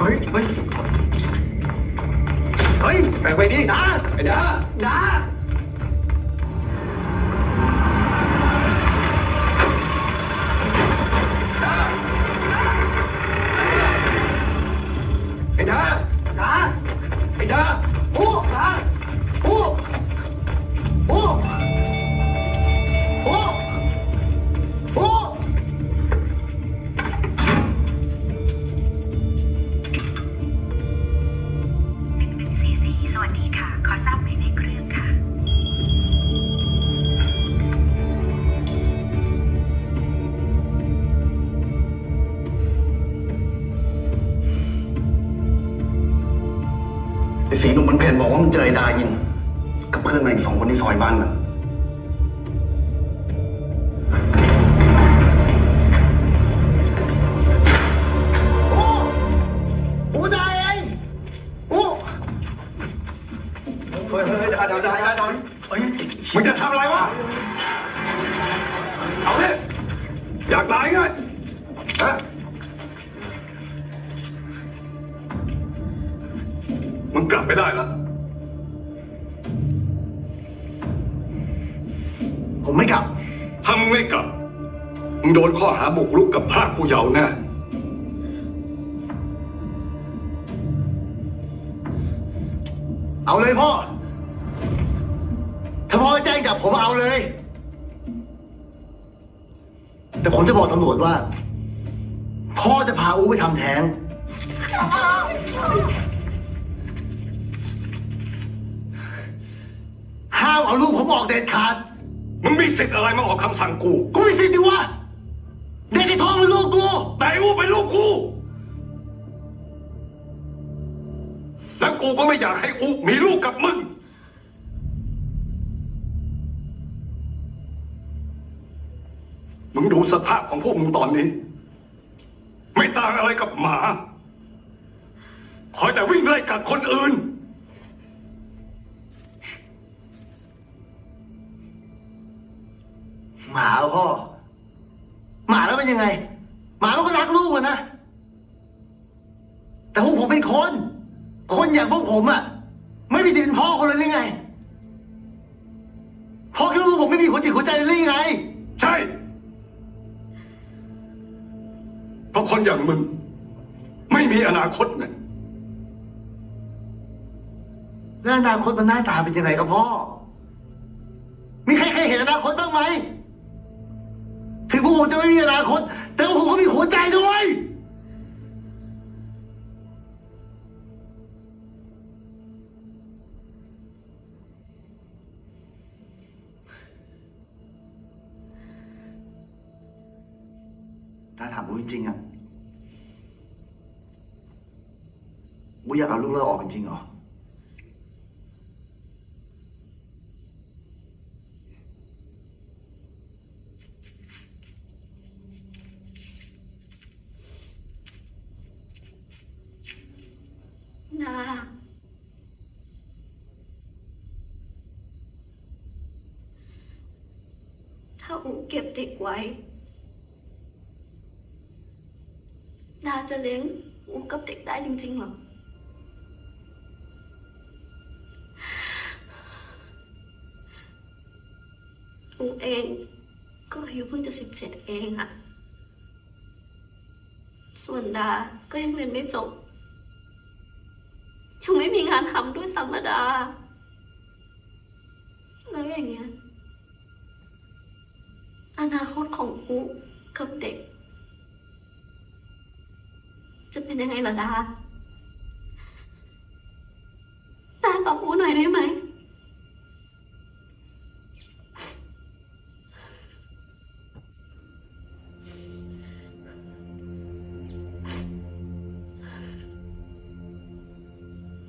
เฮ้ยเฮ้ยเฮ้ยแปลงไปดิดาไอ้ดาดา สีหนุ่มมันเพนบอกว่ามันเจอไอ้ดาอิน กับเพื่อนมาอีกสองคนที่ซอยบ้านมันโอ้โอ้ดาเองโอ้เฮ้ยเฮ้ยดาดาดาดาดาเฮ้ยมึงจะทำอะไรวะ เอาเลยอยากตายไง มึงกลับไม่ได้แล้วผมไม่กลับ ถ้ามึงไม่กลับ มึงโดนข้อหาบุกรุกกับพรากผู้เยาว์แน่เอาเลยพ่อ ถ้าพ่อแจ้งจับผมเอาเลย แต่ผมจะบอกตำรวจว่า พ่อจะพาอูไปทำแท้ง ห้ามเอาลูกผมออกเด็ดขาด มึงมีสิทธิ์อะไรมาออกคำสั่งกู กูมีสิทธิ์ดิวะเด็กในท้องเป็นลูกกูแต่ไอ้อูเป็นลูกกู แล้วกูก็ไม่อยากให้อูมีลูกกับมึง มึงดูสภาพของพวกมึงตอนนี้ ไม่ต่างอะไรกับหมา คอยแต่วิ่งไล่กัดคนอื่น หมาเหรอพ่อ หมาแล้วเป็นยังไง หมามันก็รักลูกมันนะ แต่พวกผมเป็นคน คนอย่างพวกผมอะ ไม่มีสิทธิ์เป็นพ่อคนเลยหรือไงพ่อคิดว่าพวกผมไม่มีหัวจิตหัวใจเลยหรือไง ใช่ เพราะคนอย่างมึง ไม่มีอนาคตไงแล้วอนาคตมันหน้าตาเป็นยังไงกับพ่อ มีใครเคยเห็นอนาคตบ้างไหมถึงพ วกผมจะไม่มีอนาคต แต่ว่าผมก็มีหัวใจด้วยถ้าถามผมจริงๆอะบูอยากเอาลูกเราออกจริงๆเหรอ นาถ้าอูเก็บเด็กไว้ นาจะเลี้ยงอูกับเด็กได้จริงๆหรออูเองก็อายุเพิ่งจะสิบเจ็ดเองอะส่วนดาก็ยังเรียนไม่จบ ยังไม่มีงานทำด้วยสัมมดา แล้วอย่างเงี้ย อนาคตของกูกับเด็ก จะเป็นยังไงล่ะดาดาตอบกูหน่อยได้ไหม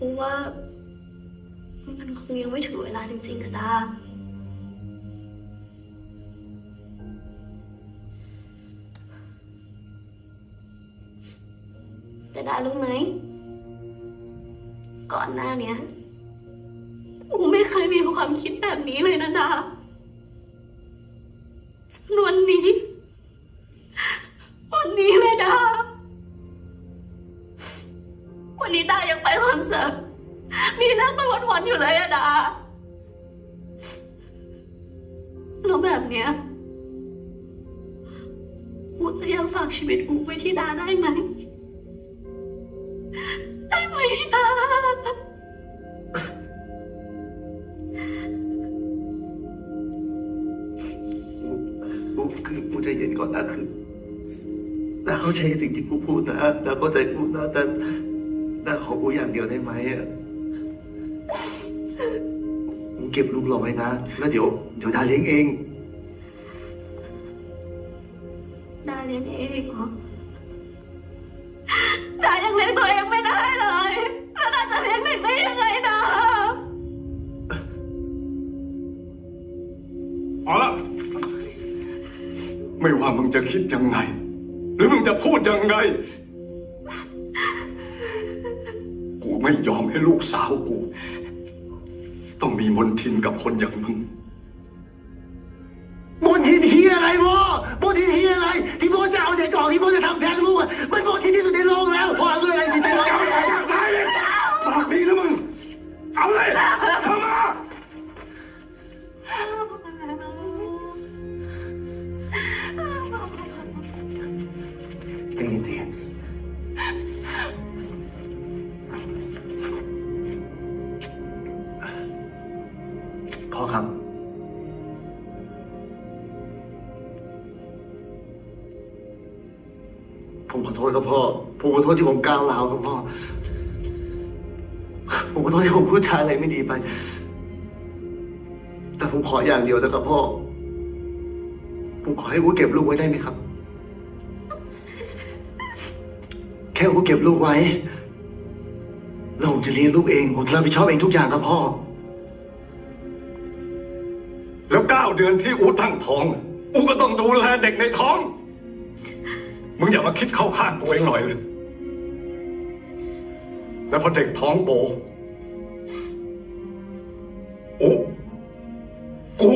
อูว่ามันคงยังไม่ถึงเวลาจริงๆอะดาแต่ดารู้ไหม ก่อนหน้าเนี้ยอูไม่เคยมีความคิดแบบนี้เลยนะดาส่วนวันนี้ ไปคอนเสิร์ตมีเรื่องไปวันๆอยู่เลยอะดาแล้วแบบเนี้ยอูจะยังฝากชีวิตอูไว้ที่ดาได้ไหมได้ไหมดากูคือกูใจเย็นก่อนนะคือแต่เข้าใจสิ่งที่กูพูดนะแต่เข้าใจกูนะแต่ กูอย่างเดียวได้ไหมอะมึงเก็บลูกเราไว้นะ แล้วเดี๋ยว เดี๋ยวดาเลี้ยงเอง ดาเลี้ยงเองเหรอดายังเลี้ยงตัวเองไม่ได้เลย แล้วดาจะเลี้ยงเด็กได้ยังไงดาเอาละไม่ว่ามึงจะคิดยังไง หรือมึงจะพูดยังไง ไม่ยอมให้ลูกสาวกู ต้องมีมนทินกับคนอย่างมึงมนทินที่อะไรวะมนทินที่อะไร ที่พ่อจะเอาเด็กออกที่พ่อจะทำแท้งลูกอะมันมนทินที่ พ่อครับ ผมขอโทษครับพ่อ ผมขอโทษที่ผมก้าวร้าวครับพ่อ ผมขอโทษที่ผมพูดจาอะไรไม่ดีไป แต่ผมขออย่างเดียวนะครับพ่อ ผมขอให้อูเก็บลูกไว้ได้ไหมครับ แค่อูเก็บลูกไว้แล้วผมจะเลี้ยงลูกเอง ผมจะรับผิดชอบเองทุกอย่างครับพ่อ แล้วเก้าเดือนที่อูตั้งท้องอูก็ต้องดูแลเด็กในท้อง มึงอย่ามาคิดเข้าข้างตัวเองหน่อยเลยแต่พอเด็กท้องโตอูกู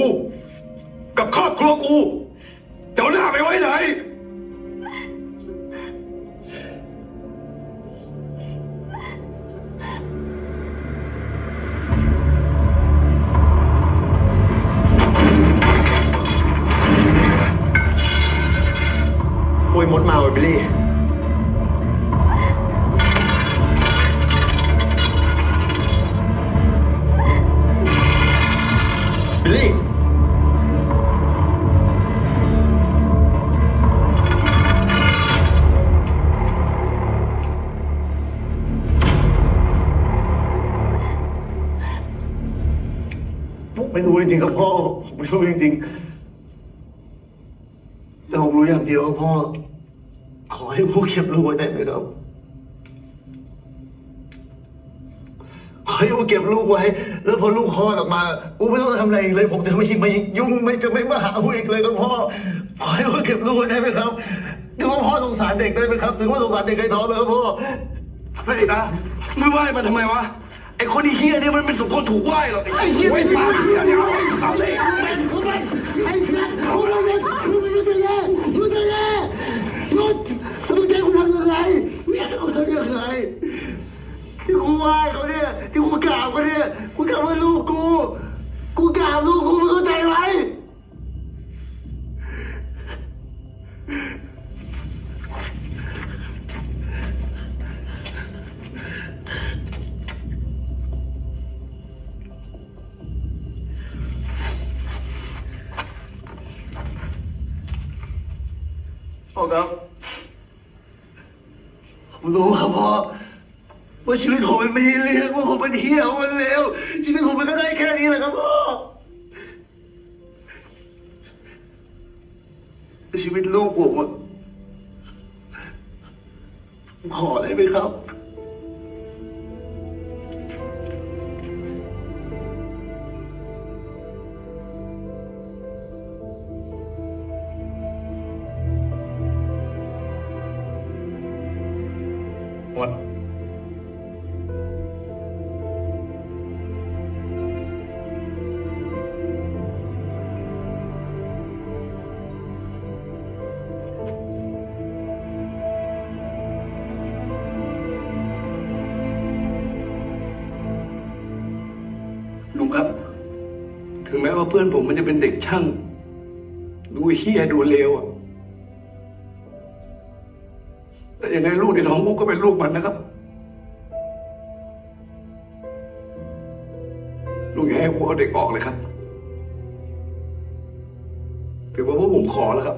โอ้ยมดมาว่ะบิลลี่ บิลลี่ ผมไม่รู้จริงๆครับพ่อ ผมไม่รู้จริงๆ รู้อย่างเดียวครับพ่อ ขอให้ผู้เก็บลูกไว้ได้ไหมครับ ขอให้อูเก็บลูกไว้ แล้วพอลูกคลอดออกมา อูไม่ต้องทำอะไรอีกเลย ผมจะไม่ไมายุ่งไม่จะไม่มาหาอูอีกเลยครับพ่อ ขอให้อูเก็บลูกไว้ได้ไหมครับถือว่าพ่อสงสารเด็กได้ไหมครับ ถือว่าสงสารเด็กในท้องเลยครับพ่อเฮ้ยนะไม่ไหวมันทำไมวะ ไอ้คนที่เฮียเนี่ยมันเป็นสมควรถูกไหวหรอกไอ้เหี้ยไอ้เหี้ยไม่มาเหี้ยเดี๋ยวเอาเลยเอาเลยเอาเลยไอ้สัตว์เครับผมรู้ครับพ่อว่าชีวิตผมมันไม่เรื่องว่าผมมันเหี้ยมันเลวชีวิตผมมันก็ได้แค่นี้แหละครับพ่อชีวิตลูกผมอะผมขอได้ไหมครับ หมดลุงครับ ถึงแม้ว่าเพื่อนผมมันจะเป็นเด็กช่าง ดูเฮี้ยดูเลวอะ แต่ยังไงลูกในท้องมุกก็เป็นลูกมันนะครับ ลูกอย่าให้พวกเด็กออกเลยครับถือว่าพวกผมขอแล้วครับ